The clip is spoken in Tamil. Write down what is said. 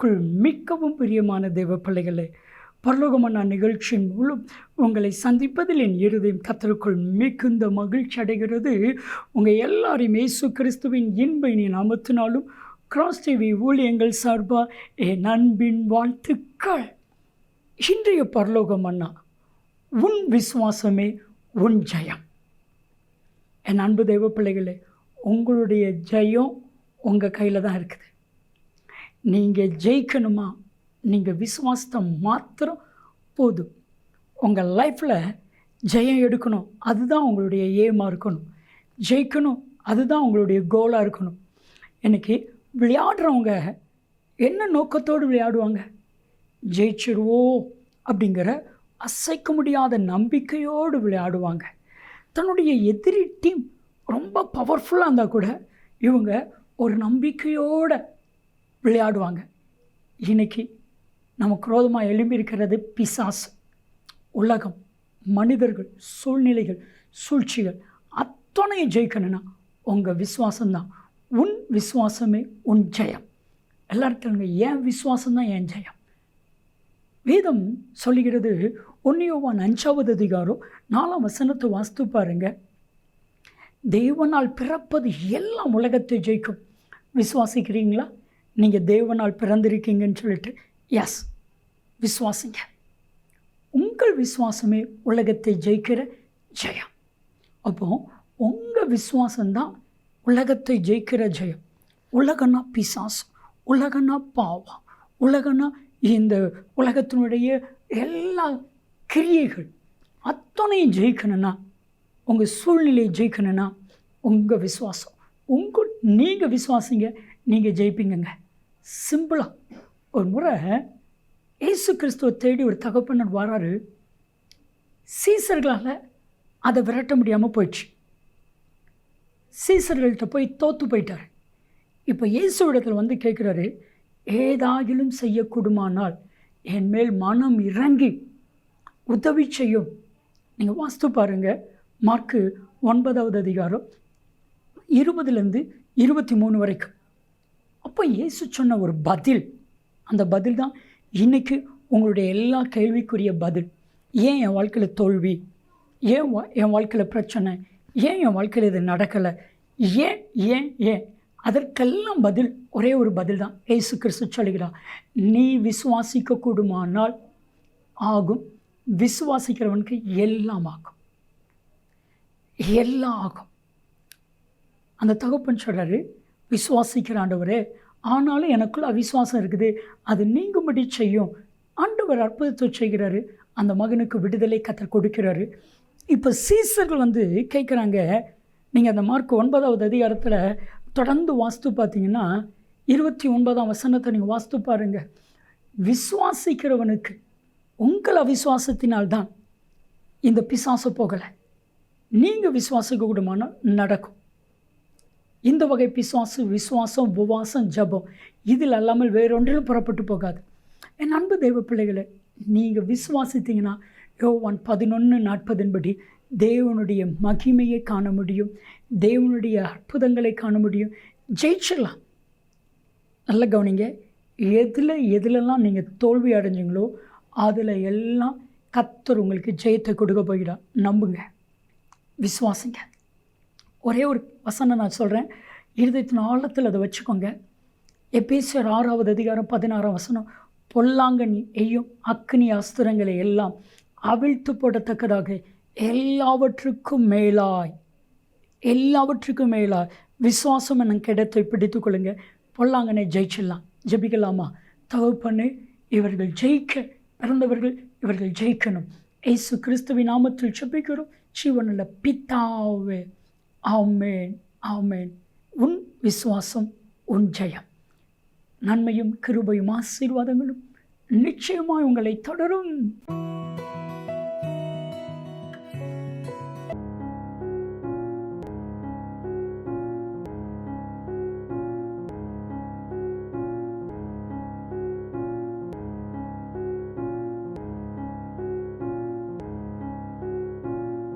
கிறிஸ்துவுக்குள் மிகவும் பிரியமான தேவ பிள்ளைகளே பரலோகமான நிகழ்ச்சியின் மூலம் உங்களை சந்திப்பதில் என் இருதயம் கத்தருக்குள் மிகுந்த மகிழ்ச்சி அடைகிறது. உங்கள் எல்லாரையும் இயேசு கிறிஸ்துவின் இன்பை நீ நாமத்தினாலும் கிராஸ் டிவி ஊழியங்கள் சார்பாக என் அன்பின் வாழ்த்துக்கள். இன்றைய பரலோகம் அண்ணா உன் விசுவாசமே உன் ஜெயம். என் அன்பு தெய்வ பிள்ளைகளே உங்களுடைய ஜெயம் உங்கள் கையில் தான் இருக்குது. நீங்கள் ஜெயிக்கணுமா? நீங்கள் விசுவாசத்தை மாத்திரம் போதும். உங்கள் லைஃப்பில் ஜெயம் எடுக்கணும். அதுதான் உங்களுடைய ஏமாக இருக்கணும். ஜெயிக்கணும். அதுதான் உங்களுடைய கோலாக இருக்கணும். எனக்கு விளையாடுறவங்க என்ன நோக்கத்தோடு விளையாடுவாங்க? ஜெயிச்சிருவோம் அப்படிங்கிற அசைக்க முடியாத நம்பிக்கையோடு விளையாடுவாங்க. தன்னுடைய எதிரி டீம் ரொம்ப பவர்ஃபுல்லாக இருந்தால் கூட இவங்க ஒரு நம்பிக்கையோடு விளையாடுவாங்க. இன்னைக்கு நம்ம குரோதமாக எழும்பியிருக்கிறது பிசாஸ் உலகம் மனிதர்கள் சூழ்நிலைகள் சூழ்ச்சிகள் அத்தனையும் ஜெயிக்கணும்னா உங்கள் விசுவாசம்தான். உன் விசுவாசமே உன் ஜெயம். எல்லாரும் என் விசுவாசம்தான் என் ஜெயம். வேதம் சொல்லுகிறது ஒன்னியோவான் அஞ்சாவது அதிகாரம் நாலாம் வசனத்தை வாஸ்து பாருங்க. தெய்வனால் பிறப்பது எல்லாம் உலகத்தை ஜெயிக்கும். விசுவாசிக்கிறீங்களா? நீங்கள் தேவனால் பிறந்திருக்கீங்கன்னு சொல்லிட்டு எஸ் விஸ்வாசிங்க உங்கள் விசுவாசமே உலகத்தை ஜெயிக்கிற ஜெயம். அப்போது உங்கள் விஸ்வாசம்தான் உலகத்தை ஜெயிக்கிற ஜெயம். உலகன்னா பிசாசம் உலகன்னா பாவம் உலகனா இந்த உலகத்தினுடைய எல்லா கிரியைகள் அத்தனையும் ஜெயிக்கணும்னா உங்கள் சூழ்நிலையை ஜெயிக்கணும்னா உங்கள் விசுவாசம். உங்கள் நீங்கள் விசுவாசிங்க நீங்கள் ஜெயிப்பீங்கங்க. சிம்பிளாக ஒரு முறை இயேசு கிறிஸ்துவை தேடி ஒரு தகப்பனர் வராரு. சீசர்களால் அதை விரட்ட முடியாமல் போயிடுச்சு. சீசர்கள்ட்ட போய் தோற்று போயிட்டார். இப்போ இயேசு இடத்துல வந்து கேட்குறாரு ஏதாகிலும் செய்யக்கூடுமானால் என் மேல் மனம் இறங்கி உதவி செய்யும். நீங்கள் வாஸ்து பாருங்கள் மார்க்கு ஒன்பதாவது அதிகாரம் இருபதுலேருந்து இருபத்தி மூணு வரைக்கும். அப்போ இயேசு சொன்ன ஒரு பதில் அந்த பதில் தான் இன்றைக்கி உங்களுடைய எல்லா கேள்விக்குரிய பதில். ஏன் என் வாழ்க்கையில் தோல்வி? ஏன் வா- என் வாழ்க்கையில் பிரச்சனை? ஏன் என் வாழ்க்கையில் இது நடக்கலை? ஏன் ஏன் ஏன்? அதற்கெல்லாம் பதில் ஒரே ஒரு பதில் தான் ஏசு கிறிஸ்து சொல்லுகிறார் நீ விசுவாசிக்க கூடுமானால் ஆகும். விசுவாசிக்கிறவனுக்கு எல்லாம் ஆகும். எல்லாம் ஆகும். அந்த தகப்பன் சொல்கிறாரு விசுவாசிக்கிற ஆண்டவரே ஆனாலும் எனக்குள்ள அவிசுவாசம் இருக்குது. அது நீங்கும்படி செய்யும். ஆண்டவர் அற்புதத்தை செய்கிறாரு. அந்த மகனுக்கு விடுதலை கத்தர் கொடுக்கிறாரு. இப்போ சீசர்கள் வந்து கேட்குறாங்க நீங்கள் அந்த மார்க் ஒன்பதாவது அதிகாரத்தில் தொடர்ந்து வாஸ்து பார்த்தீங்கன்னா இருபத்தி ஒன்பதாம் வசனத்தை நீங்கள் வாஸ்து பாருங்கள் விசுவாசிக்கிறவனுக்கு உங்கள் அவிசுவாசத்தினால்தான் இந்த பிசாசு போகலை. நீங்கள் விசுவாசிக்க கூடுமானால் நடக்கும். இந்த வகை பிசுவாசம் விசுவாசம் உபவாசம் ஜபம் இதில் அல்லாமல் வேறொன்றிலும் புறப்பட்டு போகாது. என் அன்பு தெய்வ பிள்ளைகளை நீங்கள் விசுவாசித்தீங்கன்னா யோவான் பதினொன்று நாற்பதின்படி தேவனுடைய மகிமையை காண முடியும் தேவனுடைய அற்புதங்களை காண முடியும். ஜெயிச்சிடலாம். நல்ல கவனிங்க எதில் எதுலெல்லாம் நீங்கள் தோல்வி அடைஞ்சிங்களோ அதில் எல்லாம் கத்தர் உங்களுக்கு ஜெயத்தை கொடுக்க போயிடா நம்புங்க. விசுவாசிங்க. ஒரே ஒரு வசனம் நான் சொல்கிறேன் இருதயத்தின் ஆழத்தில் அதை வச்சுக்கோங்க. எபேசியர் ஆறாவது அதிகாரம் பதினாறாம் வசனம் பொல்லாங்கன் எய்யும் அக்னி அஸ்திரங்களை எல்லாம் அவிழ்த்து போடத்தக்கதாக எல்லாவற்றுக்கும் மேலாய். எல்லாவற்றுக்கும் மேலாய். விசுவாசம் என்னும் கிடத்தை பிடித்து கொள்ளுங்க. பொல்லாங்கனை ஜெயிச்சிடலாம். ஜெபிக்கலாமா? தகுப்பண்ணு இவர்கள் ஜெயிக்க பிறந்தவர்கள் இவர்கள் ஜெயிக்கணும். ஏசு கிறிஸ்துவின் நாமத்தில் ஜெபிக்கிறோம். ஜீவனுள்ள பித்தாவே ஆமேன் ஆமேன். உன் விசுவாசம் உன் ஜெயம். நன்மையும் கிருபையும் ஆசீர்வாதங்களும் நிச்சயமாய் உங்களை தொடரும்.